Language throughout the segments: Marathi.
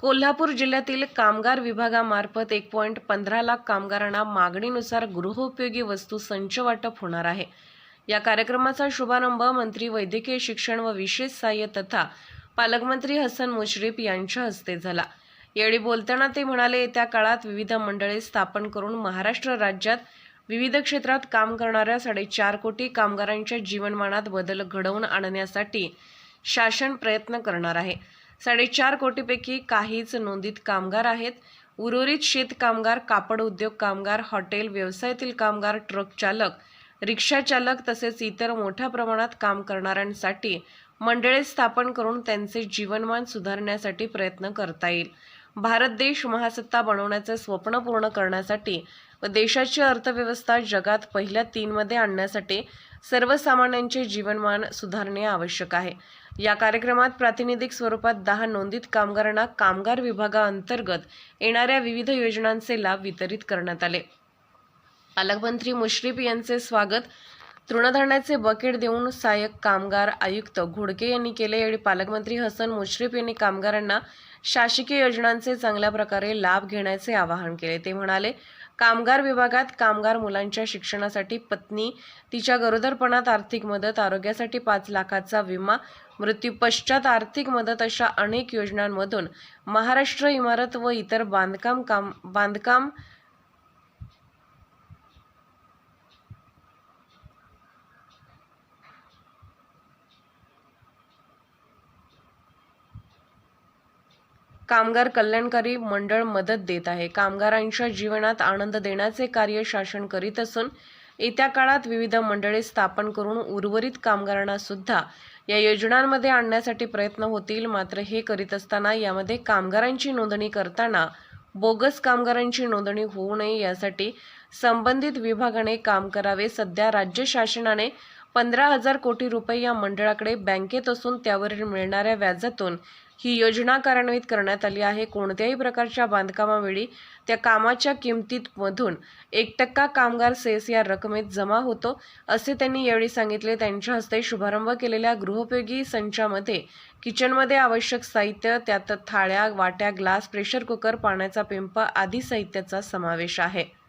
कोल्हापूर जिल्ह्यातील कामगार विभागामार्फत एक पॉईंट पंधरा लाख कामगारांना मागणीनुसार गृहोपयोगी वस्तू संच वाटप होणार आहे. या कार्यक्रमाचा शुभारंभ मंत्री वैद्यकीय शिक्षण व विशेष सहाय्य तथा पालकमंत्री हसन मुश्रीफ यांच्या हस्ते झाला. यावेळी बोलताना ते म्हणाले येत्या काळात विविध मंडळे स्थापन करून महाराष्ट्र राज्यात विविध क्षेत्रात काम करणाऱ्या साडेचार कोटी कामगारांच्या जीवनमानात बदल घडवून आणण्यासाठी शासन प्रयत्न करणार आहे. साडेचार कोटीपैकी काहीच नोंदीत कामगार आहेत. उर्वरित शेत कामगार कापड उद्योग कामगार हॉटेल व्यवसायातील कामगार ट्रक चालक रिक्षा चालक तसेच इतर मोठ्या प्रमाणात काम करणाऱ्यांसाठी मंडळे स्थापन करून त्यांचे जीवनमान सुधारण्यासाठी प्रयत्न करता येईल. भारत देश महासत्ता बनवण्याचे स्वप्न पूर्ण करण्यासाठी व देशाची अर्थव्यवस्था जगात पहिल्या तीनमध्ये आणण्यासाठी सर्वसामान्यांचे जीवनमान सुधारणे आवश्यक आहे. या कार्यक्रमात प्रातिनिधिक स्वरूपात दहा नोंदीत कामगारांना कामगार विभागाअंतर्गत येणाऱ्या विविध योजनांचे लाभ वितरित करण्यात आले. पालकमंत्री मुश्रीफ यांचे स्वागत. तृणधान्याचे बकेट देऊन सहाय्यक कामगार आयुक्त घोडके यांनी केले यावेळी पालकमंत्री हसन मुश्रीफ यांनी कामगारांना शासकीय योजनांचे चांगल्या प्रकारे लाभ घेण्याचे आवाहन केले. ते म्हणाले कामगार विभागात कामगार मुलांच्या शिक्षणासाठी पत्नी तिच्या गरोदरपणात आर्थिक मदत आरोग्यासाठी पाच लाखाचा विमा मृत्यू पश्चात आर्थिक मदत अशा अनेक योजनांमधून महाराष्ट्र इमारत व इतर बांधकाम काम बांधकाम कामगार कल्याणकारी मंडळ मदत देत आहे. कामगारांच्या जीवनात आनंद देण्याचे कार्य शासन करीत असून येत्या काळात विविध मंडळे स्थापन करून उर्वरित कामगारांना सुद्धा या योजनांमध्ये आणण्यासाठी प्रयत्न होतील. मात्र हे करीत असताना यामध्ये कामगारांची नोंदणी करताना बोगस कामगारांची नोंदणी होऊ नये यासाठी संबंधित विभागाने काम करावे. सध्या राज्य शासनाने पंधरा हजार कोटी रुपये या मंडळाकडे बँकेत असून त्यावरील मिळणाऱ्या व्याजातून ही योजना कार्यान्वित करण्यात आली आहे. कोणत्याही प्रकारच्या बांधकामावेळी त्या कामाच्या किमतीमधून एक टक्का कामगार सेस या रकमेत जमा होतो असे त्यांनी यावेळी सांगितले. त्यांच्या हस्ते शुभारंभ केलेल्या गृहोपयोगी संचामध्ये किचनमध्ये आवश्यक साहित्य त्यात थाळ्या वाट्या ग्लास प्रेशर कुकर पाण्याचा पिंप आदी साहित्याचा समावेश आहे.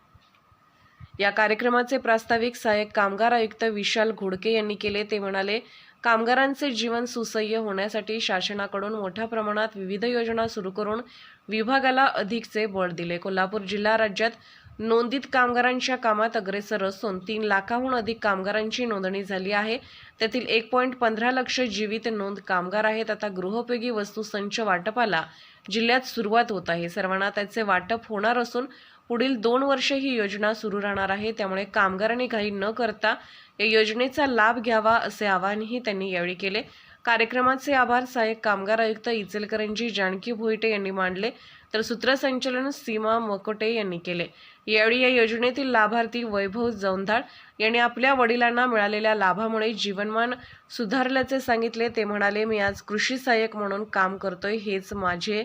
या कार्यक्रमाचे प्रास्ताविक सहाय्यक कामगार आयुक्त विशाल घोडके यांनी केले. ते म्हणाले कामगारांचे जीवन सुसह्य होण्यासाठी शासनाकडून मोठ्या प्रमाणात विविध योजना सुरू करून विभागाला अधिकचे बळ दिले. कोल्हापूर जिल्हा राज्यात नोंदीत कामगारांच्या कामात अग्रेसर असून तीन लाखाहून अधिक कामगारांची नोंदणी झाली आहे. त्यातील एक पॉईंट पंधरा लक्ष जीवित नोंद कामगार आहेत. आता गृहोपयोगी वस्तू संच वाटपाला जिल्ह्यात सुरुवात होत आहे. सर्वांना त्याचे वाटप होणार असून पुढील दोन वर्ष ही योजना सुरू राहणार आहे. त्यामुळे कामगारांनी घाई न करता या योजनेचा लाभ घ्यावा असे आवाहनही त्यांनी यावेळी केले. कार्यक्रमाचे आभार सहाय्यक कामगार आयुक्त इचलकरंजी जानकी भोईटे यांनी मांडले. तर सूत्रसंचलन सीमा मकोटे यांनी केले. यावेळी या योजनेतील लाभार्थी वैभव जौंधाळ यांनी आपल्या वडिलांना मिळालेल्या लाभामुळे जीवनमान सुधारल्याचे सांगितले. ते म्हणाले मी आज कृषी सहाय्यक म्हणून काम करतोय. हेच माझे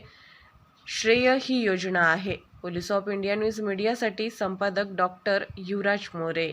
श्रेय ही योजना आहे. पोलीस ऑफ इंडिया न्यूज मीडियासाठी संपादक डॉक्टर युवराज मोरे.